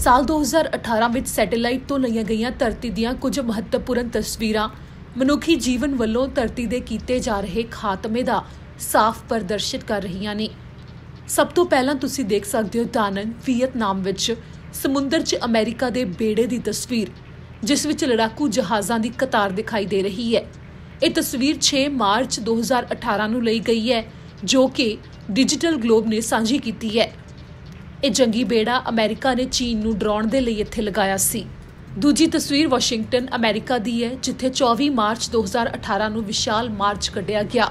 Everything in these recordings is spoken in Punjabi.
ਸਾਲ 2018 ਵਿੱਚ ਸੈਟੇਲਾਈਟ ਤੋਂ ਲਈਆਂ ਗਈਆਂ ਧਰਤੀ ਦੀਆਂ ਕੁਝ ਮਹੱਤਵਪੂਰਨ ਤਸਵੀਰਾਂ ਮਨੁੱਖੀ ਜੀਵਨ ਵੱਲੋਂ ਧਰਤੀ ਦੇ ਕੀਤੇ ਜਾ ਰਹੇ ਖਾਤਮੇ ਦਾ ਸਾਫ਼ ਪ੍ਰਦਰਸ਼ਿਤ ਕਰ ਰਹੀਆਂ ਨੇ। ਸਭ ਤੋਂ ਪਹਿਲਾਂ ਤੁਸੀਂ ਦੇਖ ਸਕਦੇ ਹੋ ਦਾਨਨ ਵੀਅਤਨਾਮ ਵਿੱਚ ਸਮੁੰਦਰ 'ਚ ਅਮਰੀਕਾ ਦੇ ਬੇੜੇ ਦੀ ਤਸਵੀਰ, ਜਿਸ ਵਿੱਚ ਲੜਾਕੂ ਜਹਾਜ਼ਾਂ ਦੀ ਕਤਾਰ ਦਿਖਾਈ ਦੇ ਰਹੀ ਹੈ। ਇਹ ਤਸਵੀਰ 6 ਮਾਰਚ 2018 ਨੂੰ ਲਈ ਗਈ ਹੈ, ਜੋ ਕਿ ਡਿਜੀਟਲ ਗਲੋਬ ਨੇ ਸਾਂਝੀ ਕੀਤੀ ਹੈ। ਇਹ ਜੰਗੀ ਬੇੜਾ ਅਮਰੀਕਾ ਨੇ ਚੀਨ ਨੂੰ ਡਰਾਉਣ ਦੇ ਲਈ ਇੱਥੇ ਲਗਾਇਆ ਸੀ। ਦੂਜੀ ਤਸਵੀਰ ਵਾਸ਼ਿੰਗਟਨ, ਅਮਰੀਕਾ ਦੀ ਹੈ, ਜਿੱਥੇ 24 ਮਾਰਚ 2018 ਨੂੰ ਵਿਸ਼ਾਲ ਮਾਰਚ ਕੱਢਿਆ ਗਿਆ।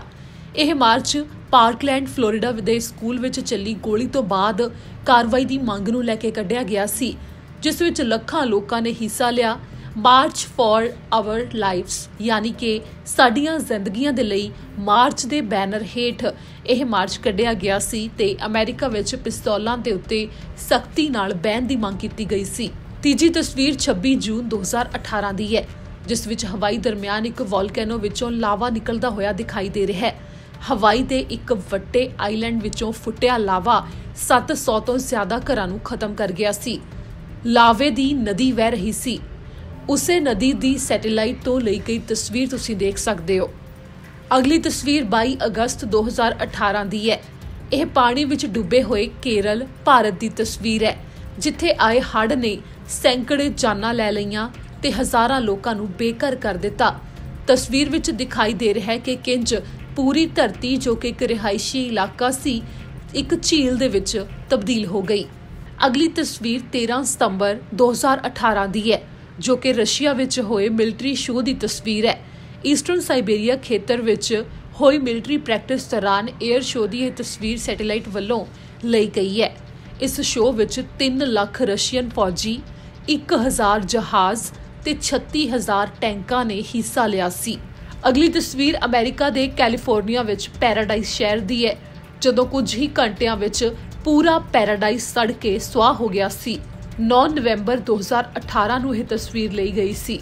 ਇਹ ਮਾਰਚ ਪਾਰਕਲੈਂਡ, ਫਲੋਰੀਡਾ ਦੇ ਸਕੂਲ ਵਿੱਚ ਚੱਲੀ ਗੋਲੀ ਤੋਂ ਬਾਅਦ ਕਾਰਵਾਈ ਦੀ ਮੰਗ ਨੂੰ ਲੈ ਕੇ ਕੱਢਿਆ ਗਿਆ ਸੀ, ਜਿਸ ਵਿੱਚ ਲੱਖਾਂ ਲੋਕਾਂ ਨੇ ਹਿੱਸਾ ਲਿਆ। ਮਾਰਚ ਫॉर ਆਵਰ ਲਾਈਫਸ ਯਾਨੀ ਕਿ ਸਾਡੀਆਂ ਜ਼ਿੰਦਗੀਆਂ ਦੇ ਲਈ ਮਾਰਚ ਦੇ ਬੈਨਰ ਹੇਠ ਇਹ ਮਾਰਚ ਕੱਢਿਆ ਗਿਆ ਸੀ ਤੇ ਅਮਰੀਕਾ ਵਿੱਚ ਪਿਸਤੌਲਾਂ ਦੇ ਉੱਤੇ ਸਖਤੀ ਨਾਲ ਬੈਨ ਦੀ ਮੰਗ ਕੀਤੀ ਗਈ ਸੀ। ਤੀਜੀ ਤਸਵੀਰ 26 ਜੂਨ 2018 ਦੀ ਹੈ, ਜਿਸ ਵਿੱਚ ਹਵਾਈ ਦਰਮਿਆਨ ਇੱਕ ਵੋਲਕੈਨੋ ਵਿੱਚੋਂ ਲਾਵਾ ਨਿਕਲਦਾ ਹੋਇਆ ਦਿਖਾਈ ਦੇ ਰਿਹਾ ਹੈ। ਹਵਾਈ ਦੇ ਇੱਕ ਵੱਡੇ ਆਈਲੈਂਡ ਵਿੱਚੋਂ ਫੁੱਟਿਆ ਲਾਵਾ 700 ਤੋਂ ਜ਼ਿਆਦਾ ਘਰਾਂ ਨੂੰ ਖਤਮ ਕਰ ਗਿਆ ਸੀ। ਲਾਵੇ ਦੀ ਨਦੀ ਵਹਿ ਰਹੀ ਸੀ। ਉਸੇ ਨਦੀ ਦੀ ਸੈਟੇਲਾਈਟ ਤੋਂ ਲਈ ਗਈ ਤਸਵੀਰ ਤੁਸੀਂ ਦੇਖ ਸਕਦੇ ਹੋ। ਅਗਲੀ ਤਸਵੀਰ 22 ਅਗਸਤ 2018 ਦੀ ਹੈ। ਇਹ ਪਾਣੀ ਵਿੱਚ ਡੁੱਬੇ ਹੋਏ ਕੇਰਲ, ਭਾਰਤ ਦੀ ਤਸਵੀਰ ਹੈ, ਜਿੱਥੇ ਆਏ ਹੜ੍ਹ ਨੇ ਸੈਂਕੜੇ ਜਾਨਾਂ ਲੈ ਲਈਆਂ ਤੇ ਹਜ਼ਾਰਾਂ ਲੋਕਾਂ ਨੂੰ ਬੇਘਰ ਕਰ ਦਿੱਤਾ। ਤਸਵੀਰ ਵਿੱਚ ਦਿਖਾਈ ਦੇ ਰਿਹਾ ਹੈ ਕਿ ਕਿੰਜ ਪੂਰੀ ਧਰਤੀ, ਜੋ ਕਿ ਇੱਕ ਰਿਹਾਇਸ਼ੀ ਇਲਾਕਾ ਸੀ, ਇੱਕ ਝੀਲ ਦੇ ਵਿੱਚ ਤਬਦੀਲ ਹੋ ਗਈ। ਅਗਲੀ ਤਸਵੀਰ 13 ਸਤੰਬਰ 2018 ਦੀ ਹੈ। ਜੋ ਕਿ ਰਸ਼ੀਆ ਵਿੱਚ ਹੋਏ ਮਿਲਟਰੀ ਸ਼ੋਅ ਦੀ ਤਸਵੀਰ ਹੈ। ਈਸਟਰਨ ਸਾਈਬੇਰੀਆ ਖੇਤਰ ਵਿੱਚ ਹੋਈ ਮਿਲਟਰੀ ਪ੍ਰੈਕਟਿਸ ਦੌਰਾਨ 에ਅਰ ਸ਼ੋਅ ਦੀ ਇਹ ਤਸਵੀਰ ਸੈਟੇਲਾਈਟ ਵੱਲੋਂ ਲਈ ਗਈ ਹੈ। ਇਸ ਸ਼ੋਅ ਵਿੱਚ 3 ਲੱਖ ਰਸ਼ੀਅਨ ਫੌਜੀ 1000 ਜਹਾਜ਼ ਤੇ 36000 ਟੈਂਕਾਂ ਨੇ ਹਿੱਸਾ ਲਿਆ ਸੀ। ਅਗਲੀ ਤਸਵੀਰ ਅਮਰੀਕਾ ਦੇ ਕੈਲੀਫੋਰਨੀਆ ਵਿੱਚ ਪੈਰਾਡਾਈਸ ਸ਼ਹਿਰ ਦੀ ਹੈ, ਜਦੋਂ ਕੁਝ ਹੀ ਘੰਟਿਆਂ ਵਿੱਚ ਪੂਰਾ ਪੈਰਾਡਾਈਸ ਸੜ ਕੇ ਸੁਆਹ ਹੋ ਗਿਆ ਸੀ। 9 ਨਵੰਬਰ 2018 ਨੂੰ ਇਹ ਤਸਵੀਰ ਲਈ ਗਈ ਸੀ।